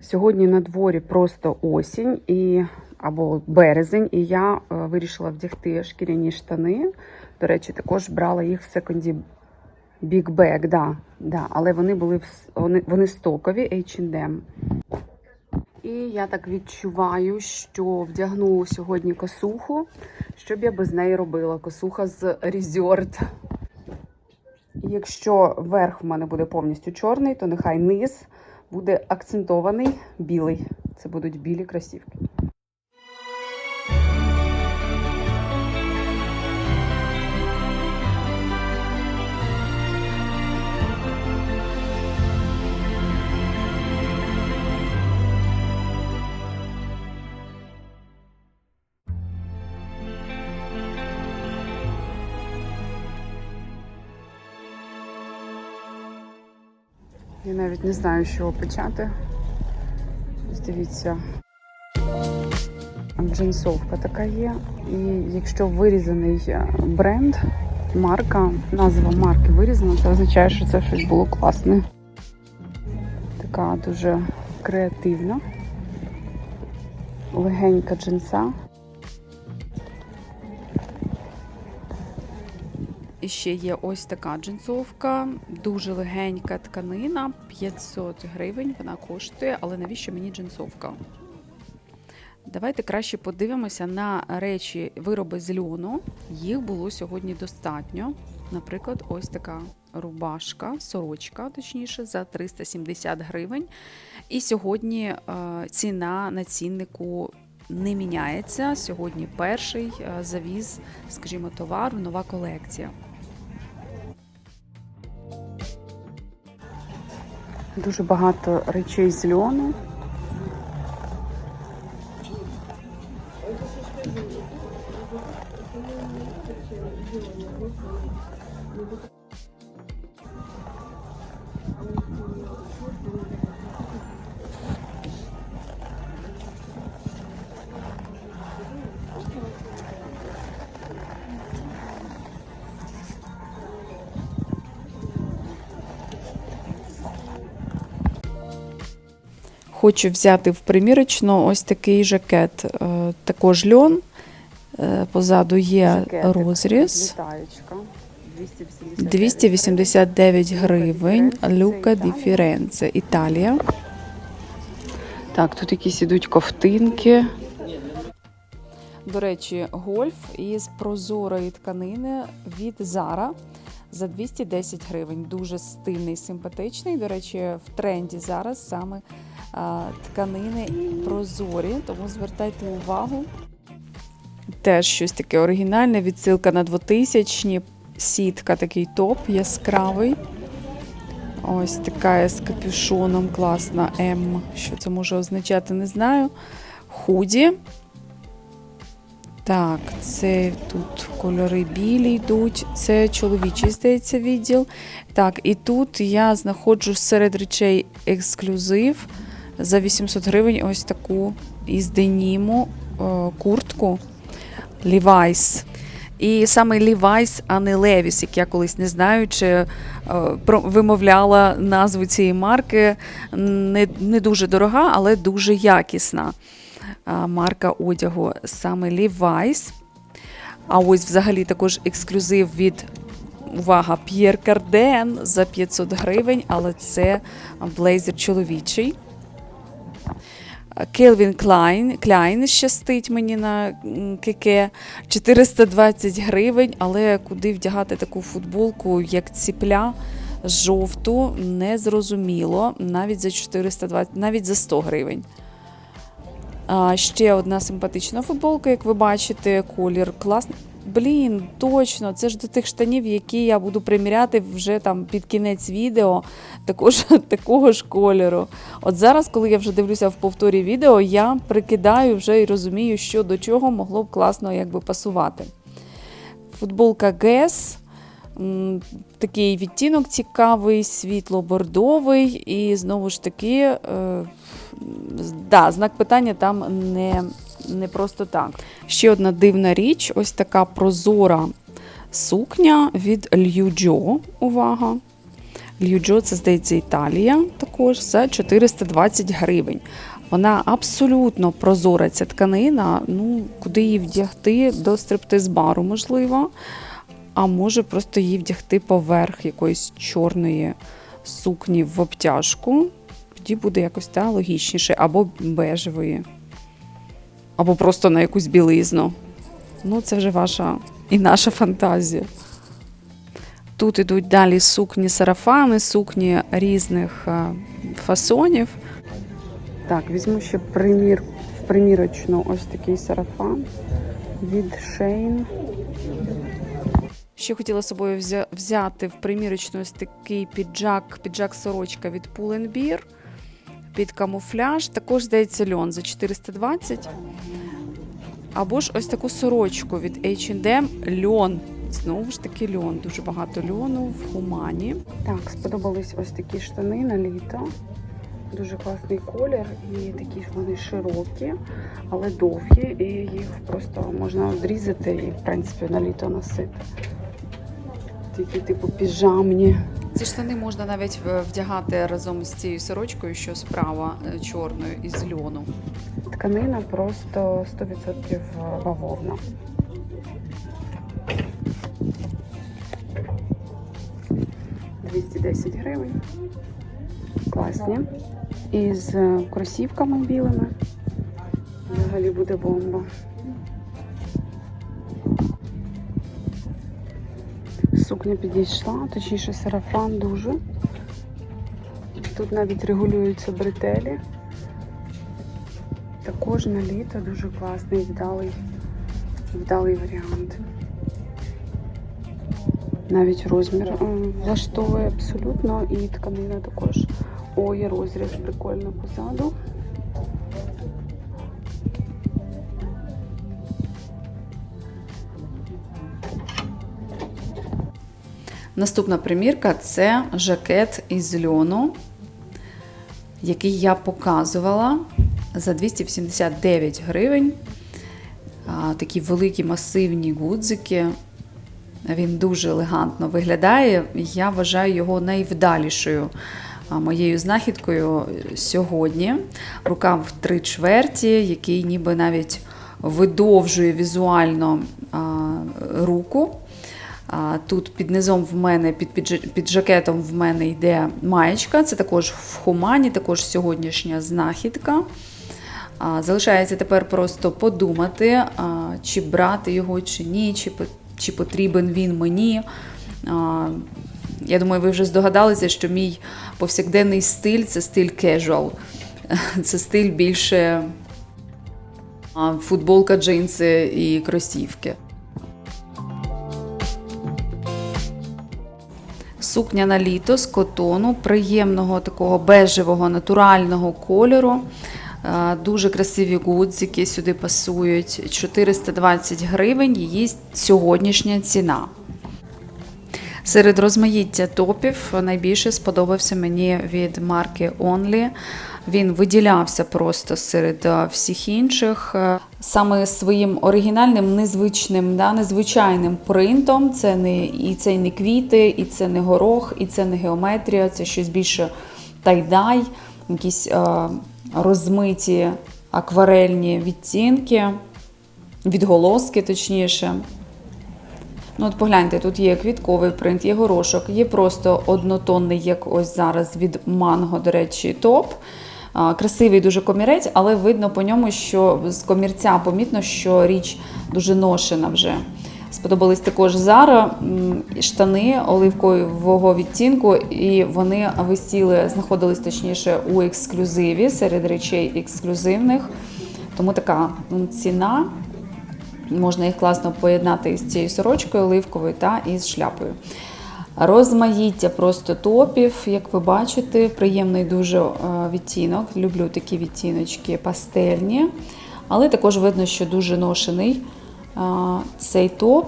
Сьогодні на дворі просто осінь і або березень, і я е, вирішила вдягти шкіряні штани. До речі, також брала їх в секонді Big Bag, да, да, але вони були вони, вони стокові H&M. І я так відчуваю, що вдягну сьогодні косуху, що б я без неї робила. Косуха з Resort. Якщо верх в мене буде повністю чорний, то нехай низ буде акцентований білий. Це будуть білі кросівки. Я навіть не знаю, з чого почати. Ось Дивіться. Джинсовка така є. І якщо вирізаний е, бренд, марка, назва марки вирізана, це означає, що це щось було класне. Така дуже креативна. Легенька джинса. І ще є ось така джинсовка, дуже легенька тканина, 500 гривень вона коштує, але навіщо мені джинсовка? Давайте краще подивимося на речі, вироби з льону. Їх було сьогодні достатньо. Наприклад, ось така рубашка, сорочка, точніше, за 370 гривень. І сьогодні е, ціна на ціннику не міняється. Сьогодні перший е, завіз, скажімо, товару, нова колекція. Дуже багато речей з льону. Хочу взяти в примірочну ось такий жакет. Е, Також льон. Е, Позаду є розріз. 289 гривень. Люка ді Фіренце, Італія. Так, тут якісь ідуть ковтинки. До речі, гольф із прозорої тканини від Zara за 210 гривень. Дуже стильний, симпатичний. До речі, в тренді зараз саме тканини прозорі, тому звертайте увагу. Теж щось таке оригінальне, відсилка на 2000-ні, сітка, такий топ яскравий. Ось така з капюшоном, класна М. Що це може означати, не знаю. Худі. Так, це тут кольори білі йдуть. Це чоловічий, здається, відділ. Так, і тут я знаходжу серед речей ексклюзив за 800 гривень ось таку із деніму е, куртку Levi's. І саме Levi's, а не Levi's, як я колись не знаю, чи е, вимовляла назву цієї марки. Не, не дуже дорога, але дуже якісна марка одягу. Саме Levi's. А ось взагалі також ексклюзив від увага, П'єр Карден за 500 гривень, але це блейзер чоловічий. Келвін Клайн, Кляйн щастить мені на м, кеке 420 гривень, але куди вдягати таку футболку, як ціпля жовту, незрозуміло, навіть за 420, навіть за 100 гривень. А, ще одна симпатична футболка, як ви бачите, колір класний. Блін, точно, це ж до тих штанів, які я буду приміряти вже там під кінець відео, також такого ж кольору. От зараз, коли я вже дивлюся в повторі відео, я прикидаю вже і розумію, що до чого могло б класно якби пасувати. Футболка м, такий відтінок цікавий, світло-бордовий, і знову ж таки, е, да, знак питання там не, не просто так. Ще одна дивна річ: ось така прозора сукня від Лью Джо. Увага! Льюджо, це здається Італія, також за 420 гривень. Вона абсолютно прозора ця тканина. Ну, куди її вдягти до стриптиз-бару, можливо. А може просто її вдягти поверх якоїсь чорної сукні в обтяжку. Тоді буде якось та, логічніше, або бежевої, або просто на якусь білизну. Ну, це вже ваша і наша фантазія. Тут ідуть далі сукні сарафани, сукні різних е, фасонів. Так, візьму ще примір, в примірочну ось такий сарафан від Shane. Ще хотіла собою взяти в примірочну ось такий піджак, піджак-сорочка від Pull&Bear під камуфляж. Також здається льон за 420. Або ж ось таку сорочку від H&M льон. Знову ж таки льон. Дуже багато льону в хумані. Так, сподобались ось такі штани на літо. Дуже класний колір, і такі ж вони широкі, але довгі, і їх просто можна зрізати і, в принципі, на літо носити. Такі, типу, піжамні. Ці штани можна навіть е, вдягати разом з цією сорочкою, що справа е, чорною із льону. Тканина просто 100% бавовна. «210 гривень. Класні. І з е, кросівками білими. Взагалі буде бомба. Сукня підійшла, точніше сарафан дуже. Тут навіть регулюються бретелі. Також на літо дуже класний, вдалий, вдалий варіант. Навіть розмір влаштовує абсолютно і тканина також. Ой, і розріз прикольно позаду. Наступна примірка це жакет із льону, який я показувала за 289 гривень. Такі великі масивні гудзики. Він дуже елегантно виглядає. Я вважаю його найвдалішою моєю знахідкою сьогодні. Рукав три чверті, який ніби навіть видовжує візуально руку. Тут під низом в мене, під, під, жакетом в мене йде маєчка. Це також в хумані, також сьогоднішня знахідка. Залишається тепер просто подумати, чи брати його, чи ні, чи, чи потрібен він мені. Я думаю, ви вже здогадалися, що мій повсякденний стиль це стиль casual. Це стиль більше футболка, джинси і кросівки. Сукня на літо з котону, приємного такого бежевого натурального кольору. Е, Дуже красиві гудзики сюди пасують. 420 гривень її сьогоднішня ціна. Серед розмаїття топів найбільше сподобався мені від марки Only. Він виділявся просто серед е, всіх інших. Е, Саме своїм оригінальним, незвичним, да, незвичайним принтом. Це не і це не квіти, і це не горох, і це не геометрія, це щось більше тайдай, якісь е, розмиті акварельні відтінки, відголоски, точніше. Ну, от погляньте, тут є квітковий принт, є горошок, є просто однотонний, як ось зараз від манго, до речі, топ. Красивий дуже комірець, але видно по ньому, що з комірця помітно, що річ дуже ношена вже. Сподобались також Зара штани оливкового відтінку, і вони висіли, знаходились точніше у ексклюзиві серед речей ексклюзивних. Тому така ціна. Можна їх класно поєднати із цією сорочкою оливковою та із шляпою. Розмаїття просто топів, як ви бачите, приємний дуже е, відтінок. Люблю такі відтіночки пастельні, але також видно, що дуже ношений е, цей топ.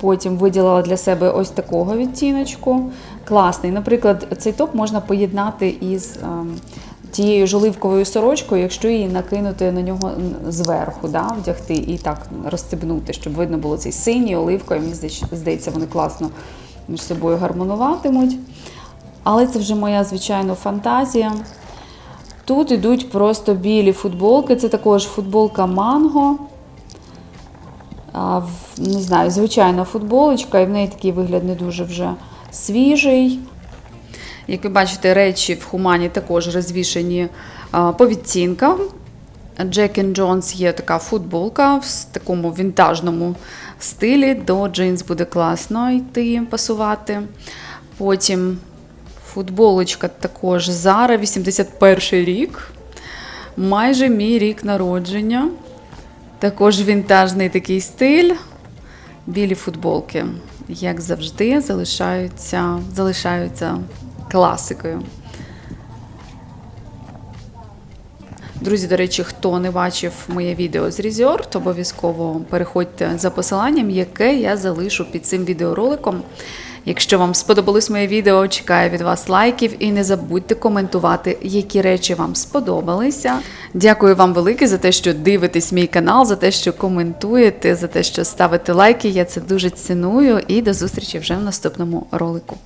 Потім виділила для себе ось такого відтіночку. Класний. Наприклад, цей топ можна поєднати із ем, тією ж оливковою сорочкою, якщо її накинути на нього зверху, да, вдягти і так розстебнути, щоб видно було цей синій, оливковий. Мені здається, вони класно між собою гармонуватимуть. Але це вже моя звичайно фантазія. Тут йдуть просто білі футболки. Це також футболка Манго. Не знаю, звичайна футболочка, і в неї такий вигляд не дуже вже свіжий. Як ви бачите, речі в Хумані також розвішені по відцінкам. Jack Jones є така футболка в такому вінтажному стилі. До джинс буде класно йти, пасувати. Потім футболочка також Zara, 81 рік. Майже мій рік народження. Також вінтажний такий стиль. Білі футболки, як завжди, залишаються, залишаються класикою. Друзі, до речі, хто не бачив моє відео з Resort, обов'язково переходьте за посиланням, яке я залишу під цим відеороликом. Якщо вам сподобалось моє відео, чекаю від вас лайків і не забудьте коментувати, які речі вам сподобалися. Дякую вам велике за те, що дивитесь мій канал, за те, що коментуєте, за те, що ставите лайки. Я це дуже ціную. І до зустрічі вже в наступному ролику.